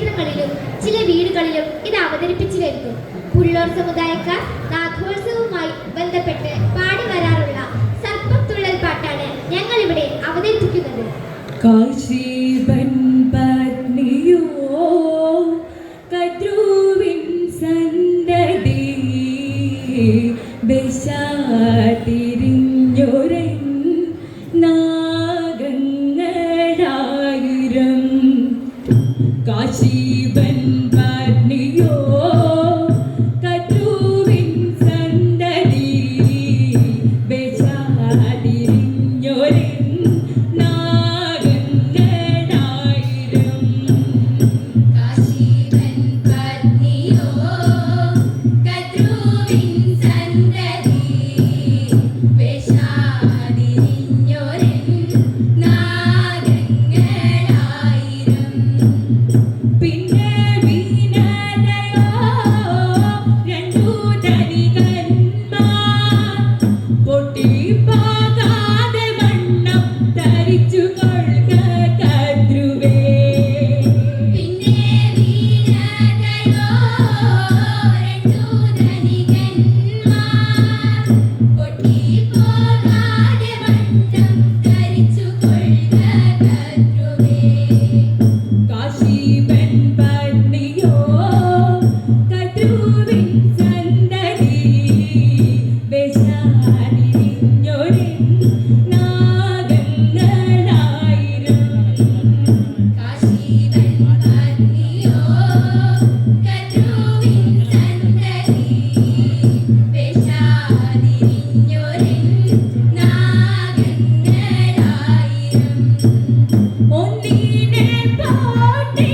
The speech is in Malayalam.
ക്ഷേത്രങ്ങളിലും ചില വീടുകളിലും ഇത് അവതരിപ്പിച്ചു വരുന്നു പുള്ളോർ സമുദായക്കാർ നാഗോത്സവവുമായി ബന്ധപ്പെട്ട് പാടി വരാറുള്ള സർപ്പം തുള്ളൽ പാട്ടാണ് ഞങ്ങൾ ഇവിടെ അവതരിപ്പിക്കുന്നത്. കാശീപൻ പത്നിയോ Krishna. Get the